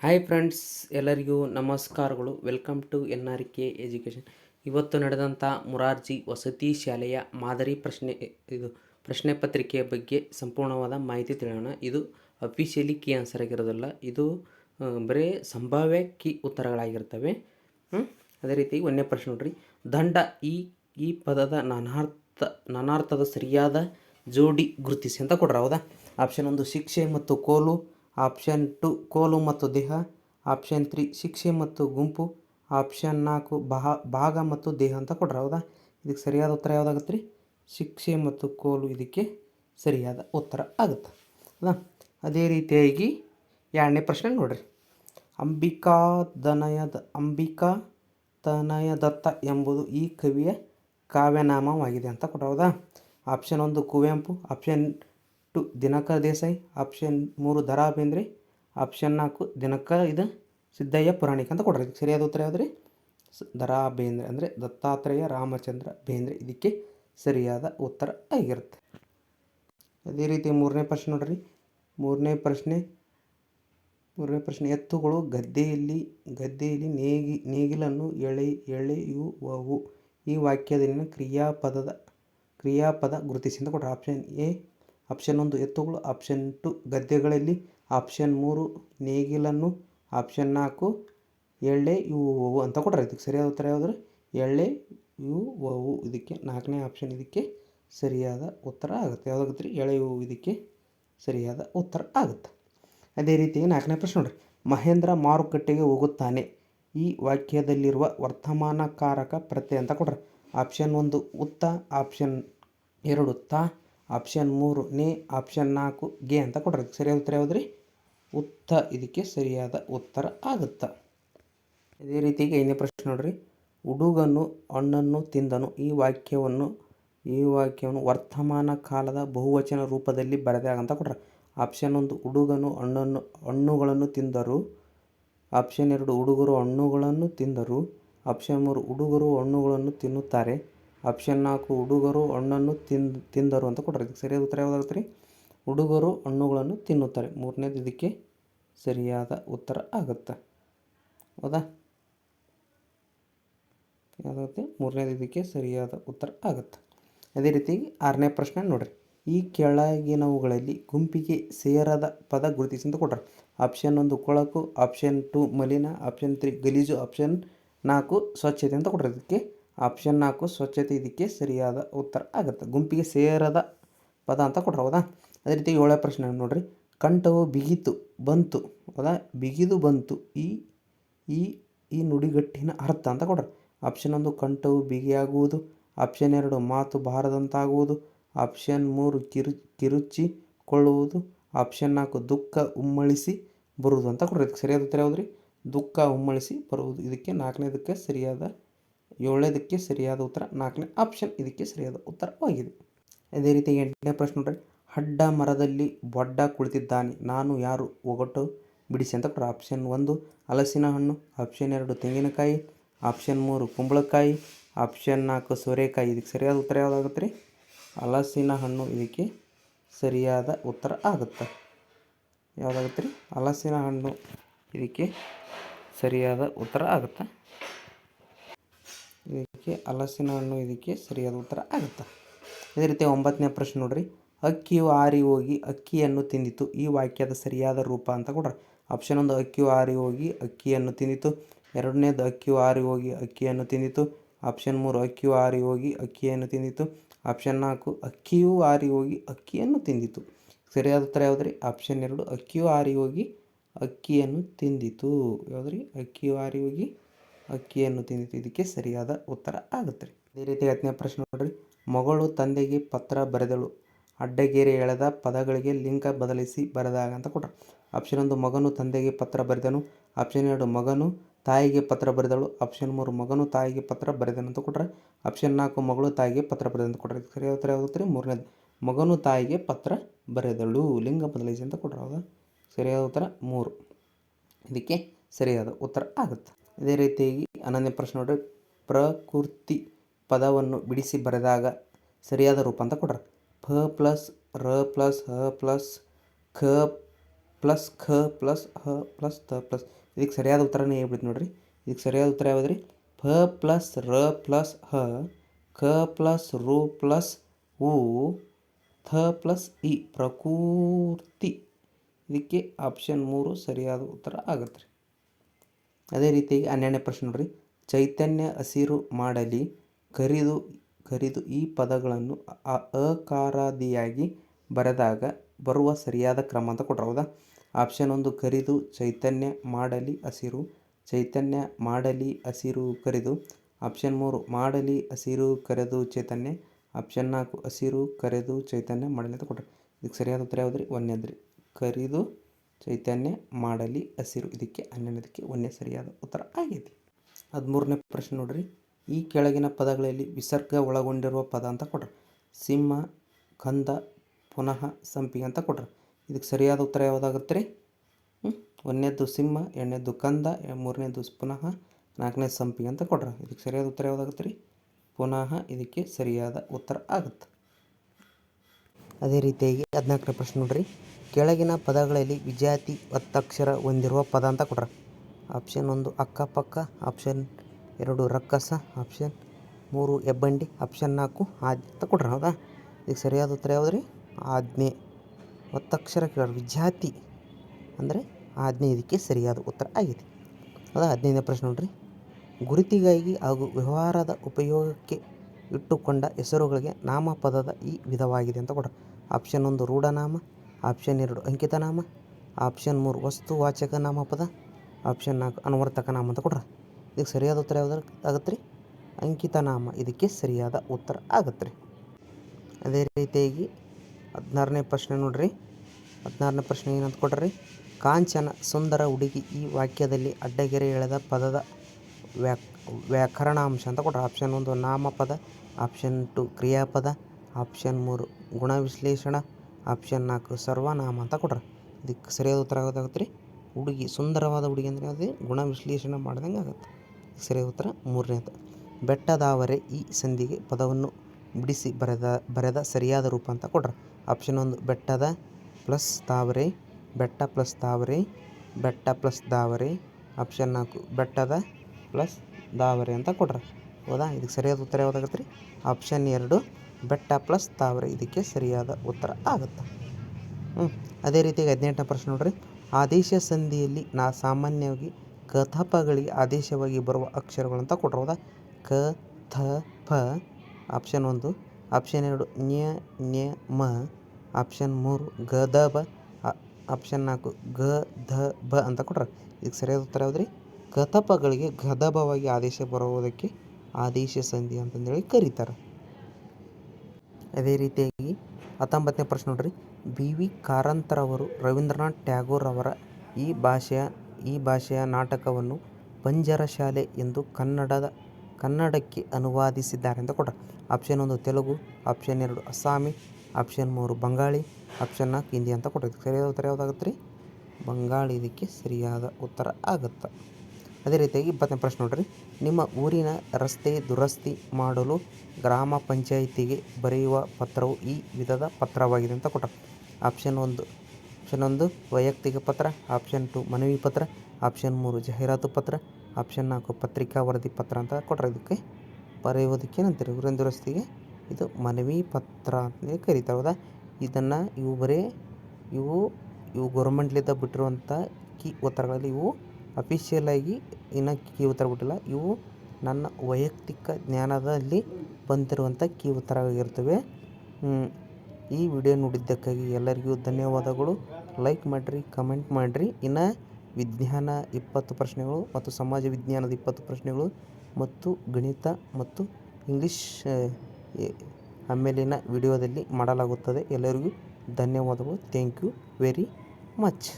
Hi friends ಎಲ್ಲರಿಗೂ ನಮಸ್ಕಾರಗಳು. Welcome to N R K education ಇವತ್ತು ನಡೆದಂಥ ಮುರಾರ್ಜಿ ವಸತಿ ಶಾಲೆಯ ಮಾದರಿ ಪ್ರಶ್ನೆ, ಇದು ಪ್ರಶ್ನೆ ಪತ್ರಿಕೆಯ ಬಗ್ಗೆ ಸಂಪೂರ್ಣವಾದ ಮಾಹಿತಿ ತಿಳಿಯೋಣ. ಇದು ಅಫಿಷಿಯಲಿ ಕೀ ಆನ್ಸರ್ ಆಗಿರೋದಿಲ್ಲ. ಇದು ಬರೀ ಸಂಭಾವ್ಯ ಕೀ ಉತ್ತರಗಳಾಗಿರ್ತವೆ. ಅದೇ ರೀತಿ ಒಂದನೇ ಪ್ರಶ್ನೆ ನೋಡ್ರಿ. ದಂಡ ಈ ಈ ಪದದ ನಾನಾರ್ಥ, ನಾನಾರ್ಥದ ಸರಿಯಾದ ಜೋಡಿ ಗುರುತಿಸಿ ಅಂತ ಕೊಡ್ರಿ. ಹೌದಾ? ಆಪ್ಷನ್ ಒಂದು ಶಿಕ್ಷೆ ಮತ್ತು ಕೋಲು. ಆಪ್ಷನ್ ಟು ಕೋಲು ಮತ್ತು ದೇಹ, ಆಪ್ಷನ್ ತ್ರೀ ಶಿಕ್ಷೆ ಮತ್ತು ಗುಂಪು, ಆಪ್ಷನ್ ನಾಲ್ಕು ಭಾಗ ಮತ್ತು ದೇಹ ಅಂತ ಕೊಡ್ರ ಹೌದಾ? ಇದಕ್ಕೆ ಸರಿಯಾದ ಉತ್ತರ ಯಾವುದಾಗತ್ತೆ ರೀ ಶಿಕ್ಷೆ ಮತ್ತು ಕೋಲು ಇದಕ್ಕೆ ಸರಿಯಾದ ಉತ್ತರ ಆಗುತ್ತೆ, ಹೌದಾ? ಅದೇ ರೀತಿಯಾಗಿ ಎರಡನೇ ಪ್ರಶ್ನೆ ನೋಡ್ರಿ. ಅಂಬಿಕಾ ದನಯದ ಅಂಬಿಕಾ ತನಯ ದತ್ತ ಎಂಬುದು ಈ ಕವಿಯ ಕಾವ್ಯನಾಮವಾಗಿದೆ ಅಂತ ಕೊಟ್ಟ ಹೌದಾ? ಆಪ್ಷನ್ ಒಂದು Kuvempu, option two Dinakara Desai option ಮೂರು ದರಾ ಬೇಂದ್ರೆ ಆಪ್ಷನ್ ನಾಲ್ಕು ದಿನಕರ ಇದು ಸಿದ್ದಯ್ಯ ಪುರಾಣಿಕ ಅಂತ ಕೊಡ್ರಿ. ಸರಿಯಾದ ಉತ್ತರ ಯಾವ್ದು ರೀ ಸ- ದರಾ ಬೇಂದ್ರೆ ಅಂದರೆ ದತ್ತಾತ್ರೇಯ ರಾಮಚಂದ್ರ ಬೇಂದ್ರೆ ಇದಕ್ಕೆ ಸರಿಯಾದ ಉತ್ತರ ಆಗಿರುತ್ತೆ. ಅದೇ ರೀತಿ ಮೂರನೇ ಪ್ರಶ್ನೆ ನೋಡ್ರಿ. ಮೂರನೇ ಪ್ರಶ್ನೆ ಮೂರನೇ ಪ್ರಶ್ನೆ, ಎತ್ತುಗಳು ಗದ್ದೆಯಲ್ಲಿ ಗದ್ದೆಯಲ್ಲಿ ನೇಗಿ, ನೇಗಿಲನ್ನು ಎಳೆ, ಎಳೆಯುವವು. ಈ ವಾಕ್ಯದಲ್ಲಿನ ಕ್ರಿಯಾಪದದ, ಕ್ರಿಯಾಪದ ಗುರುತಿಸಿ ಅಂತ ಕೊಟ್ಟರೆ ಆಪ್ಷನ್ ಎ ಆಪ್ಷನ್ ಒಂದು ಎತ್ತುಗಳು. ಆಪ್ಷನ್ ಟು ಗದ್ದೆಗಳಲ್ಲಿ. ಆಪ್ಷನ್ ಮೂರು, ನೇಗಿಲನ್ನು. ಆಪ್ಷನ್ ನಾಲ್ಕು ಎಳೆಯುವವು ಅಂತ ಕೊಟ್ಟರೆ ಇದಕ್ಕೆ. ಸರಿಯಾದ ಉತ್ತರ ಯಾವುದ್ರೆ ಎಳೆಯುವವು ಇದಕ್ಕೆ. ನಾಲ್ಕನೇ ಆಪ್ಷನ್ ಇದಕ್ಕೆ ಸರಿಯಾದ ಉತ್ತರ ಆಗುತ್ತೆ. ಯಾವುದಾಗುತ್ತೆ ರೀ? ಎಳೆಯುವು ಇದಕ್ಕೆ ಸರಿಯಾದ ಉತ್ತರ ಆಗುತ್ತೆ. ಅದೇ ರೀತಿ ನಾಲ್ಕನೇ ಪ್ರಶ್ನೆ ನೋಡ್ರಿ. ಮಹೇಂದ್ರ ಮಾರುಕಟ್ಟೆಗೆ ಹೋಗುತ್ತಾನೆ. ಈ ವಾಕ್ಯದಲ್ಲಿರುವ ವರ್ತಮಾನಕಾರಕ ಪ್ರತ್ಯಯ ಅಂತ ಕೊಡ್ರಿ ಆಪ್ಷನ್ ಒಂದು, ಉತ್ತ. ಆಪ್ಷನ್ ಎರಡು, ತ. ಆಪ್ಷನ್ ಮೂರು ನೇ ಆಪ್ಷನ್ ನಾಲ್ಕು ಗೆ ಅಂತ ಇದಕ್ಕೆ ಸರಿಯಾದ ಉತ್ತರ ಯಾವುದ್ರಿ? ಉತ್ತ ಇದಕ್ಕೆ ಸರಿಯಾದ ಉತ್ತರ ಆಗುತ್ತೆ? ಅದೇ ರೀತಿಗೆ ಐದನೇ ಪ್ರಶ್ನೆ ನೋಡ್ರಿ. ಹುಡುಗನು ಹಣ್ಣನ್ನು ತಿಂದನು. ಈ ವಾಕ್ಯವನ್ನು ಈ ವಾಕ್ಯವನ್ನು ವರ್ತಮಾನ ಕಾಲದ ಬಹುವಚನ ರೂಪದಲ್ಲಿ ಬರೆದಾಗ ಅಂತ ಕೊಟ್ರ. ಆಪ್ಷನ್ ಒಂದು, ಹುಡುಗನು ಹಣ್ಣನ್ನು, ಹಣ್ಣುಗಳನ್ನು ತಿಂದರು. ಆಪ್ಷನ್ ಎರಡು, ಹುಡುಗರು ಹಣ್ಣುಗಳನ್ನು ತಿಂದರು. ಆಪ್ಷನ್ ಮೂರು, ಹುಡುಗರು ಹಣ್ಣುಗಳನ್ನು ತಿನ್ನುತ್ತಾರೆ. ಆಪ್ಷನ್ ನಾಲ್ಕು ಹುಡುಗರು ಹಣ್ಣನ್ನು ತಿಂದು ತಿಂದರು ಅಂತ ಕೊಟ್ಟಿರ್ತೀವಿ ಇದಕ್ಕೆ ಸರಿಯಾದ ಉತ್ತರ ಯಾವುದಾಗುತ್ತೆ ರೀ ಹುಡುಗರು ಹಣ್ಣುಗಳನ್ನು ತಿನ್ನುತ್ತಾರೆ. ಮೂರನೇದು ಇದಕ್ಕೆ ಸರಿಯಾದ ಉತ್ತರ ಆಗುತ್ತೆ. ಹೌದಾ? ಯಾವುದಾಗುತ್ತೆ? ಮೂರನೇದು ಇದಕ್ಕೆ ಸರಿಯಾದ ಉತ್ತರ ಆಗುತ್ತೆ. ಅದೇ ರೀತಿ ಆರನೇ ಪ್ರಶ್ನೆ ನೋಡಿರಿ. ಈ ಕೆಳಗಿನವುಗಳಲ್ಲಿ ಗುಂಪಿಗೆ ಸೇರದ ಪದ ಗುರುತಿಸಿ ಅಂತ ಕೊಟ್ರೆ. ಆಪ್ಷನ್ ಒಂದು ಕೊಳಕು, ಆಪ್ಷನ್ ಟು ಮಲಿನ, ಆಪ್ಷನ್ ತ್ರೀ ಗಲೀಜು, ಆಪ್ಷನ್ ನಾಲ್ಕು ಸ್ವಚ್ಛತೆ ಅಂತ ಕೊಟ್ರೆ. ಇದಕ್ಕೆ ಆಪ್ಷನ್ ನಾಲ್ಕು, ಸ್ವಚ್ಛತೆ ಇದಕ್ಕೆ ಸರಿಯಾದ ಉತ್ತರ ಆಗುತ್ತೆ. ಗುಂಪಿಗೆ ಸೇರದ ಪದ ಅಂತ ಕೊಟ್ಟರು ಹೌದಾ? ಅದೇ ರೀತಿ ಏಳನೇ ಪ್ರಶ್ನೆ ನೋಡ್ರಿ. ಕಂಠವು ಬಿಗಿತು, ಬಂತು, ಹೌದಾ? ಬಿಗಿದು ಬಂತು, ಈ ಈ ಈ ನುಡಿಗಟ್ಟಿನ ಅರ್ಥ ಅಂತ ಕೊಡ್ರಿ ಆಪ್ಷನ್ ಒಂದು, ಕಂಠವು ಬಿಗಿಯಾಗುವುದು. ಆಪ್ಷನ್ ಎರಡು, ಮಾತು ಬಾರದಂತಾಗುವುದು ಆಪ್ಷನ್ ಮೂರು, ಕಿರು, ಕಿರುಚಿಕೊಳ್ಳುವುದು. ಆಪ್ಷನ್ ನಾಲ್ಕು, ದುಃಖ ಉಮ್ಮಳಿಸಿ ಬರುವುದು ಅಂತ ಕೊಡ್ರಿ ಇದಕ್ಕೆ ಸರಿಯಾದ ಉತ್ತರ ಯಾವುದ್ರಿ? ದುಃಖ ಉಮ್ಮಳಿಸಿ ಬರುವುದು. ಇದಕ್ಕೆ ನಾಲ್ಕನೇದಕ್ಕೆ ಸರಿಯಾದ ಏಳನೇದಕ್ಕೆ ಸರಿಯಾದ ಉತ್ತರ, ನಾಲ್ಕನೇ ಆಪ್ಷನ್ ಇದಕ್ಕೆ ಸರಿಯಾದ ಉತ್ತರವಾಗಿದೆ. ಅದೇ ರೀತಿ ಎಂಟನೇ ಪ್ರಶ್ನೆ ನೋಡ್ರಿ. ಹಡ್ಡ ಮರದಲ್ಲಿ ಬೊಡ್ಡ ಕುಳಿತಿದ್ದಾನೆ. ನಾನು ಯಾರು? ಒಗಟು ಬಿಡಿಸಿ ಅಂತ ಕೊಟ್ಟರೆ ಆಪ್ಷನ್ ಒಂದು, ಹಲಸಿನ ಹಣ್ಣು. ಆಪ್ಷನ್ ಎರಡು, ತೆಂಗಿನಕಾಯಿ. ಆಪ್ಷನ್ ಮೂರು, ಕುಂಬಳಕಾಯಿ. ಆಪ್ಷನ್ ನಾಲ್ಕು, ಸೋರೆಕಾಯಿ. ಇದಕ್ಕೆ ಸರಿಯಾದ ಉತ್ತರ ಯಾವುದಾಗುತ್ತೆ ರೀ? ಹಲಸಿನ ಹಣ್ಣು. ಇದಕ್ಕೆ ಸರಿಯಾದ ಉತ್ತರ ಆಗುತ್ತೆ. ಯಾವುದಾಗುತ್ತೆ ರೀ? ಹಲಸಿನ ಹಣ್ಣು. ಇದಕ್ಕೆ ಸರಿಯಾದ ಉತ್ತರ ಆಗುತ್ತೆ. ಇದಕ್ಕೆ ಹಲಸಿನ ಹಣ್ಣು ಇದಕ್ಕೆ ಸರಿಯಾದ ಉತ್ತರ ಆಗುತ್ತೆ. ಅದೇ ರೀತಿ ಒಂಬತ್ತನೇ ಪ್ರಶ್ನೆ ನೋಡ್ರಿ. ಅಕ್ಕಿಯು ಆರಿ ಹೋಗಿ ಅಕ್ಕಿಯನ್ನು ತಿಂದಿತು. ಈ ವಾಕ್ಯದ ಸರಿಯಾದ ರೂಪ ಅಂತ ಕೊಡ್ರಿ. ಆಪ್ಷನ್ ಒಂದು ಅಕ್ಕಿಯು ಆರಿ ಹೋಗಿ ಅಕ್ಕಿಯನ್ನು ತಿಂದಿತು. ಎರಡನೇದು ಅಕ್ಕಿಯು ಆರಿ ಹೋಗಿ ಅಕ್ಕಿಯನ್ನು ತಿಂದಿತು. ಆಪ್ಷನ್ ಮೂರು ಅಕ್ಕಿಯು ಆರಿ ಹೋಗಿ ಅಕ್ಕಿಯನ್ನು ತಿಂದಿತು. ಆಪ್ಷನ್ ನಾಲ್ಕು, ಅಕ್ಕಿಯು ಆರಿ ಹೋಗಿ ಅಕ್ಕಿಯನ್ನು ತಿಂದಿತು. ಸರಿಯಾದ ಉತ್ತರ ಯಾವುದ್ರಿ? ಆಪ್ಷನ್ ಎರಡು, ಅಕ್ಕಿಯು ಆರಿ ಹೋಗಿ ಅಕ್ಕಿಯನ್ನು ತಿಂದಿತು. ಯಾವುದ್ರಿ? ಅಕ್ಕಿಯು ಆರಿ ಹೋಗಿ ಅಕ್ಕಿಯನ್ನು ತಿಂದಿತು ಇದಕ್ಕೆ ಸರಿಯಾದ ಉತ್ತರ ಆಗುತ್ತೆ. ಅದೇ ರೀತಿ ಹತ್ತನೇ ಪ್ರಶ್ನೆ ನೋಡ್ರಿ. ಮಗಳು ತಂದೆಗೆ ಪತ್ರ ಬರೆದಳು. ಅಡ್ಡಗೆರೆ ಎಳೆದ ಪದಗಳಿಗೆ ಲಿಂಗ ಬದಲಿಸಿ ಬರೆದಾಗ ಅಂತ ಕೊಟ್ರು. ಆಪ್ಷನ್ ಒಂದು, ಮಗನು ತಂದೆಗೆ ಪತ್ರ ಬರೆದನು. ಆಪ್ಷನ್ ಎರಡು, ಮಗನು ತಾಯಿಗೆ ಪತ್ರ ಬರೆದಳು. ಆಪ್ಷನ್ ಮೂರು, ಮಗನು ತಾಯಿಗೆ ಪತ್ರ ಬರೆದನು ಅಂತ ಕೊಟ್ರೆ. ಆಪ್ಷನ್ ನಾಲ್ಕು, ಮಗಳು ತಾಯಿಗೆ ಪತ್ರ ಬರೆದ ಅಂತ ಕೊಟ್ರೆ. ಇದಕ್ಕೆ ಸರಿಯಾದ ಉತ್ತರ ರೀ ಮೂರನೇದು. ಮಗನು ತಾಯಿಗೆ ಪತ್ರ ಬರೆದಳು. ಲಿಂಗ ಬದಲಿಸಿ ಅಂತ ಕೊಟ್ರೆ. ಹೌದಾ? ಸರಿಯಾದ ಉತ್ತರ ಮೂರು. ಇದಕ್ಕೆ ಸರಿಯಾದ ಉತ್ತರ ಆಗುತ್ತೆ. ಅದೇ ರೀತಿಯಾಗಿ ಹನ್ನೊಂದನೇ ಪ್ರಶ್ನೆ ನೋಡ್ರಿ. ಪ್ರಕೃತಿ ಪದವನ್ನು ಬಿಡಿಸಿ ಬರೆದಾಗ ಸರಿಯಾದ ರೂಪ ಅಂತ ಕೊಡ್ರಿ. ಫ ಪ್ಲಸ್ ರ ಪ್ಲಸ್ ಹ ಪ್ಲಸ್ ಖ ಪ್ಲಸ್ ಖ ಪ್ಲಸ್ ಹ ಪ್ಲಸ್ ತ ಪ್ಲಸ್. ಇದಕ್ಕೆ ಸರಿಯಾದ ಉತ್ತರನೇ ಹೇಳ್ಬಿಡ್ತು ನೋಡ್ರಿ. ಇದಕ್ಕೆ ಸರಿಯಾದ ಉತ್ತರ ಯಾವುದು ರೀ ಫ ಪ್ಲಸ್ ರ ಪ್ಲಸ್ ಹ ಖ ಪ್ಲಸ್ ರು ಪ್ಲಸ್ ಉ, ಥ ಪ್ಲಸ್ ಇ. ಪ್ರಕೃತಿ. ಇದಕ್ಕೆ ಆಪ್ಷನ್ ಮೂರು ಸರಿಯಾದ ಉತ್ತರ ಆಗತ್ತೆ ಅದೇ ರೀತಿಯಾಗಿ ಹನ್ನೆರಡನೇ ಪ್ರಶ್ನೆ ನೋಡ್ರಿ. ಚೈತನ್ಯ ಹಸಿರು ಮಾಡಲಿ, ಕರಿದು ಕರಿದು ಈ ಪದಗಳನ್ನು ಅಕಾರಾದಿಯಾಗಿ ಬರೆದಾಗ ಬರುವ ಸರಿಯಾದ ಕ್ರಮ ಅಂತ ಕೊಟ್ರ ಹೌದಾ? ಆಪ್ಷನ್ ಒಂದು, ಕರಿದು, ಚೈತನ್ಯ ಮಾಡಲಿ, ಹಸಿರು. ಚೈತನ್ಯ ಮಾಡಲಿ, ಹಸಿರು, ಕರಿದು. ಆಪ್ಷನ್ ಮೂರು, ಮಾಡಲಿ, ಹಸಿರು, ಕರೆದು, ಚೈತನ್ಯ. ಆಪ್ಷನ್ ನಾಲ್ಕು, ಹಸಿರು, ಕರೆದು, ಚೈತನ್ಯ ಮಾಡಲಿ ಅಂತ ಕೊಟ್ರೆ. ಇದಕ್ಕೆ ಸರಿಯಾದ ಉತ್ತರ ಯಾವುದ್ರಿ? ಒಂದೇದ್ರಿ ಕರಿದು ಚೈತನ್ಯ ಮಾಡಲಿ, ಹಸಿರು. ಇದಕ್ಕೆ ಹನ್ನೆರಡಕ್ಕೆ ಒಂದೇ ಸರಿಯಾದ ಉತ್ತರ ಆಗೈತಿ ಹದಿಮೂರನೇ ಪ್ರಶ್ನೆ ನೋಡ್ರಿ. ಈ ಕೆಳಗಿನ ಪದಗಳಲ್ಲಿ ವಿಸರ್ಗ ಒಳಗೊಂಡಿರುವ ಪದ ಅಂತ ಕೊಟ್ರೆ. ಸಿಂಹ, ಕಂದ, ಪುನಃ ಸಂಪಿಗೆ ಅಂತ ಕೊಟ್ರೆ. ಇದಕ್ಕೆ ಸರಿಯಾದ ಉತ್ತರ ಯಾವುದಾಗುತ್ತೆ ರೀ? ಒಂದನೇದ್ದು ಒಂದನೇದು ಸಿಂಹ, ಎರಡನೇದ್ದು ಕಂದ, ಮೂರನೇದ್ದು ಮೂರನೇದು ಪುನಃ, ನಾಲ್ಕನೇ ಸಂಪಿಗೆ ಅಂತ ಕೊಟ್ರೆ. ಇದಕ್ಕೆ ಸರಿಯಾದ ಉತ್ತರ ಯಾವುದಾಗುತ್ತೆ ರೀ? ಪುನಃ ಇದಕ್ಕೆ ಸರಿಯಾದ ಉತ್ತರ ಆಗುತ್ತೆ. ಅದೇ ರೀತಿಯಾಗಿ ಹದಿನಾಲ್ಕನೇ ಪ್ರಶ್ನೆ ನೋಡ್ರಿ. ಕೆಳಗಿನ ಪದಗಳಲ್ಲಿ ವಿಜಾತಿ ಒತ್ತಕ್ಷರ ಹೊಂದಿರುವ ಪದ ಅಂತ ಕೊಟ್ರ. ಆಪ್ಷನ್ ಒಂದು ಅಕ್ಕಪಕ್ಕ, ಆಪ್ಷನ್ ಎರಡು ರಕ್ಕಸ, ಆಪ್ಷನ್ ಮೂರು ಹೆಬ್ಬಂಡಿ ಆಪ್ಷನ್ ನಾಲ್ಕು ಆದ್ಯ ಅಂತ ಕೊಟ್ರ, ಹೌದಾ? ಈಗ ಸರಿಯಾದ ಉತ್ತರ ಯಾವುದು ರೀ ಆಜ್ಞೆ. ಒತ್ತಕ್ಷರ ಕೇಳೋರು ವಿಜಾತಿ ಅಂದರೆ ಆಜ್ಞೆ, ಇದಕ್ಕೆ ಸರಿಯಾದ ಉತ್ತರ ಆಗಿದೆ. ಹೌದಾ? ಹದಿನೈದನೇ ಪ್ರಶ್ನೆ ನೋಡ್ರಿ. ಗುರುತಿಗಾಗಿ ಹಾಗೂ ವ್ಯವಹಾರದ ಉಪಯೋಗಕ್ಕೆ ಇಟ್ಟುಕೊಂಡ ಹೆಸರುಗಳಿಗೆ ನಾಮಪದದ ಈ ವಿಧವಾಗಿದೆ ಅಂತ ಕೊಡ್ರಿ ಆಪ್ಷನ್ ಒಂದು ರೂಢನಾಮ ಆಪ್ಷನ್ ಎರಡು ಅಂಕಿತನಾಮ, ಆಪ್ಷನ್ ಮೂರು ವಸ್ತು ವಾಚಕ ನಾಮಪದ, ಆಪ್ಷನ್ ನಾಲ್ಕು ಅನ್ವರ್ತಕ ನಾಮ ಅಂತ ಕೊಡ್ರಿ. ಇದಕ್ಕೆ ಸರಿಯಾದ ಉತ್ತರ ಯಾವುದ್ರ ಆಗತ್ತೆ ರೀ ಅಂಕಿತನಾಮ. ಇದಕ್ಕೆ ಸರಿಯಾದ ಉತ್ತರ ಆಗತ್ತೆ ರೀ ಅದೇ ರೀತಿಯಾಗಿ ಹದಿನಾರನೇ ಪ್ರಶ್ನೆ ನೋಡ್ರಿ. ಹದಿನಾರನೇ ಪ್ರಶ್ನೆ ಏನಂತ ಕೊಡ್ರಿ ಕಾಂಚನ ಸುಂದರ ಹುಡುಗಿ ಈ ವಾಕ್ಯದಲ್ಲಿ ಅಡ್ಡಗೆರೆ ಎಳೆದ ಪದದ ವ್ಯಾಕ್, ವ್ಯಾಕರಣಾಂಶ ಅಂತ ಕೊಟ್ರೆ. ಆಪ್ಷನ್ ಒಂದು ನಾಮಪದ, ಆಪ್ಷನ್ ಟು ಕ್ರಿಯಾಪದ, ಆಪ್ಷನ್ ಮೂರು ಗುಣ ವಿಶ್ಲೇಷಣ ಆಪ್ಷನ್ ನಾಲ್ಕು ಸರ್ವನಾಮ ಅಂತ ಕೊಟ್ರೆ. ಇದಕ್ಕೆ ಸರಿಯಾದ ಉತ್ತರ ಆಗೋದಾಗುತ್ತೆ ರೀ? ಹುಡುಗಿ, ಸುಂದರವಾದ ಹುಡುಗಿ ಅಂದರೆ ಅದೇ ಗುಣ ವಿಶ್ಲೇಷಣೆ ಮಾಡ್ದಂಗೆ ಆಗುತ್ತೆ. ಸರಿಯಾದ ಉತ್ತರ ಮೂರನೇದು ಬೆಟ್ಟದಾವರೆ ಈ ಸಂಧಿಗೆ ಪದವನ್ನು ಬಿಡಿಸಿ ಬರೆದ ಬರೆದ ಸರಿಯಾದ ರೂಪ ಅಂತ ಕೊಟ್ರೆ. ಆಪ್ಷನ್ ಒಂದು ಬೆಟ್ಟದ ಪ್ಲಸ್ ತಾವರೆ, ಬೆಟ್ಟ ಪ್ಲಸ್ ತಾವರೆ, ಬೆಟ್ಟ ಪ್ಲಸ್ ದಾವರೆ. ಆಪ್ಷನ್ ನಾಲ್ಕು ಬೆಟ್ಟದ ಪ್ಲಸ್ ದಾವರೆ ಅಂತ ಕೊಟ್ರೆ. ಹೌದಾ? ಇದಕ್ಕೆ ಸರಿಯಾದ ಉತ್ತರ ಯಾವುದಾಗತ್ತೆ ರೀ? ಆಪ್ಷನ್ ಎರಡು ಬೆಟ್ಟ ಪ್ಲಸ್ ತಾವರೆ, ಇದಕ್ಕೆ ಸರಿಯಾದ ಉತ್ತರ ಆಗುತ್ತೆ. ಹ್ಞೂ ಅದೇ ರೀತಿಯಾಗಿ ಹದಿನೆಂಟನೇ ಪ್ರಶ್ನೆ ನೋಡ್ರಿ. ಆದೇಶ ಸಂಧಿಯಲ್ಲಿ ನಾ ಸಾಮಾನ್ಯವಾಗಿ ಕಥಪಗಳಿಗೆ ಆದೇಶವಾಗಿ ಬರುವ ಅಕ್ಷರಗಳು ಅಂತ ಕೊಟ್ರು ಹೌದಾ ಕ, ಥ, ಪ. ಆಪ್ಷನ್ ಒಂದು. ಆಪ್ಷನ್ ಎರಡು, ನ್ಯ ನ್ಯ, ಮ. ಆಪ್ಷನ್ ಮೂರು, ಗ, ದ, ಬ. ಆಪ್ಷನ್ ನಾಲ್ಕು, ಗ, ಧ, ಬ ಅಂತ ಕೊಟ್ರೆ. ಇದಕ್ಕೆ ಸರಿಯಾದ ಉತ್ತರ ಯಾವುದ್ರಿ? ಕಥಪಗಳಿಗೆ ಗದಭವಾಗಿ ಆದೇಶ ಬರುವುದಕ್ಕೆ ಆದೇಶ ಸಂಧಿ ಅಂತಂದೇಳಿ ಕರೀತಾರೆ. ಅದೇ ರೀತಿಯಾಗಿ ಹತ್ತೊಂಬತ್ತನೇ ಪ್ರಶ್ನೆ ನೋಡ್ರಿ. ಬಿ. ವಿ. ಕಾರಂತರವರು ರವೀಂದ್ರನಾಥ್ ಟ್ಯಾಗೋರ್ ಅವರ ಈ ಭಾಷೆಯ ಈ ಭಾಷೆಯ ನಾಟಕವನ್ನು ಪಂಜರ ಶಾಲೆ ಎಂದು ಕನ್ನಡದ, ಕನ್ನಡಕ್ಕೆ ಅನುವಾದಿಸಿದ್ದಾರೆ ಅಂತ ಕೊಟ್ಟರು ಆಪ್ಷನ್ ಒಂದು ತೆಲುಗು, ಆಪ್ಷನ್ ಎರಡು ಅಸ್ಸಾಮಿ, ಆಪ್ಷನ್ ಮೂರು ಬಂಗಾಳಿ, ಆಪ್ಷನ್ ನಾಲ್ಕು ಹಿಂದಿ ಅಂತ ಕೊಟ್ಟಿದ್ದು ಸರಿಯಾದ ಉತ್ತರ ಯಾವುದಾಗುತ್ತೆ ರೀ? ಬಂಗಾಳಿ. ಇದಕ್ಕೆ ಸರಿಯಾದ ಉತ್ತರ ಆಗುತ್ತೆ. ಅದೇ ರೀತಿಯಾಗಿ ಇಪ್ಪತ್ತನೇ ಪ್ರಶ್ನೆ ನೋಡ್ರಿ. ನಿಮ್ಮ ಊರಿನ ರಸ್ತೆ ದುರಸ್ತಿ ಮಾಡಲು ಗ್ರಾಮ ಪಂಚಾಯಿತಿಗೆ ಬರೆಯುವ ಪತ್ರವು ಈ ವಿಧದ ಪತ್ರವಾಗಿದೆ ಅಂತ ಕೊಟ್ಟ ಆಪ್ಷನ್ ಒಂದು ಆಪ್ಷನ್ ಒಂದು ವೈಯಕ್ತಿಕ ಪತ್ರ, ಆಪ್ಷನ್ ಟು ಮನವಿ ಪತ್ರ, ಆಪ್ಷನ್ ಮೂರು ಜಾಹೀರಾತು ಪತ್ರ, ಆಪ್ಷನ್ ನಾಲ್ಕು ಪತ್ರಿಕಾ ವರದಿ ಪತ್ರ ಅಂತ ಕೊಟ್ಟರೆ ಇದಕ್ಕೆ ಬರೆಯುವುದಕ್ಕೆ ಏನಂತೀರಿ ಊರಿನ ದುರಸ್ತಿಗೆ ಇದು ಮನವಿ ಪತ್ರ ಅಂತಲೇ ಕರೀತಾರೆ. ಹೌದಾ? ಇದನ್ನು ಇವು ಬರೀ ಇವು ಇವು ಗೌರ್ಮೆಂಟ್ಲಿಂದ ಬಿಟ್ಟಿರುವಂಥ ಕಿ ಉತ್ತರಗಳಲ್ಲಿ ಇವು ಅಫಿಷಿಯಲಾಗಿ ಇನ್ನು ಕೀ ಉತ್ತರ ಬಿಟ್ಟಿಲ್ಲ ಇವು ನನ್ನ ವೈಯಕ್ತಿಕ ಜ್ಞಾನದಲ್ಲಿ ಬಂದಿರುವಂಥ ಕೀ ಉತ್ತರವಾಗಿರ್ತವೆ. ಹ್ಮ್. ಈ ವಿಡಿಯೋ ನೋಡಿದ್ದಕ್ಕಾಗಿ ಎಲ್ಲರಿಗೂ ಧನ್ಯವಾದಗಳು. ಲೈಕ್ ಮಾಡಿರಿ ಕಮೆಂಟ್ ಮಾಡಿರಿ. ಇನ್ನು ವಿಜ್ಞಾನ ಇಪ್ಪತ್ತು ಪ್ರಶ್ನೆಗಳು ಮತ್ತು ಸಮಾಜ ವಿಜ್ಞಾನದ ಇಪ್ಪತ್ತು ಪ್ರಶ್ನೆಗಳು ಮತ್ತು ಗಣಿತ ಮತ್ತು ಇಂಗ್ಲೀಷ್ ಆಮೇಲಿನ ವಿಡಿಯೋದಲ್ಲಿ ಮಾಡಲಾಗುತ್ತದೆ. ಎಲ್ಲರಿಗೂ ಧನ್ಯವಾದಗಳು. Thank you very much